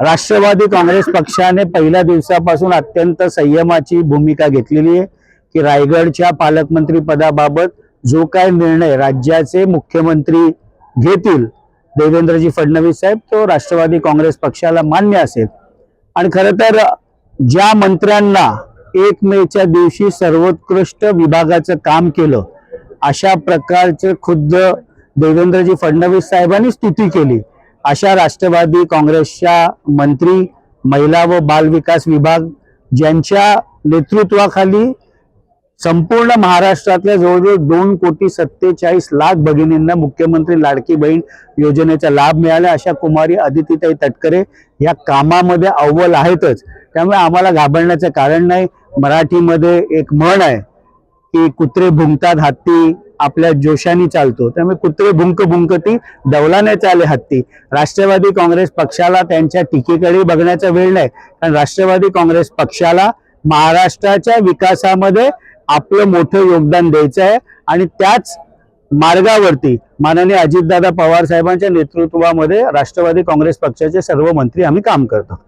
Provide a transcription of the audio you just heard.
राष्ट्रवादी काँग्रेस पक्षाने पहिल्या दिवसापासून अत्यंत संयमाची भूमिका घेतलेली आहे की रायगडच्या पालकमंत्री पदाबाबत जो काय निर्णय राज्याचे मुख्यमंत्री घेतील देवेंद्रजी फडणवीस साहेब तो राष्ट्रवादी काँग्रेस पक्षाला मान्य असेल. आणि खरं तर ज्या मंत्र्यांना एक मेच्या दिवशी सर्वोत्कृष्ट विभागाचं काम केलं अशा प्रकारचे खुद्द देवेंद्रजी फडणवीस साहेबांनी स्तुती केली. अशा राष्ट्रवादी काँग्रेसच्या मंत्री महिला व बाल विकास विभाग ज्यांच्या नेतृत्वाखाली संपूर्ण महाराष्ट्रातल्या जवळजवळ दोन कोटी सत्तेचाळीस लाख भगिनींना मुख्यमंत्री लाडकी बहीण योजनेचा लाभ मिळाला अशा कुमारी अदितीताई तटकरे या कामामध्ये अव्वल आहेतच. त्यामुळे आम्हाला घाबरण्याचं कारण नाही. मराठीमध्ये एक म्हण आहे की कुत्रे भुंकतात हत्ती आपल्या जोशाने चालतो. त्यामुळे कुत्रे भुंक भुंकती डवलाने चाले हत्ती. राष्ट्रवादी काँग्रेस पक्षाला त्यांच्या टीकेकडे बघण्याचा वेळ नाही. कारण राष्ट्रवादी काँग्रेस पक्षाला महाराष्ट्राच्या विकासामध्ये आपलं मोठं योगदान द्यायचं आहे. आणि त्याच मार्गावरती माननीय अजितदादा पवार साहेबांच्या नेतृत्वामध्ये राष्ट्रवादी काँग्रेस पक्षाचे सर्व मंत्री आम्ही काम करतो.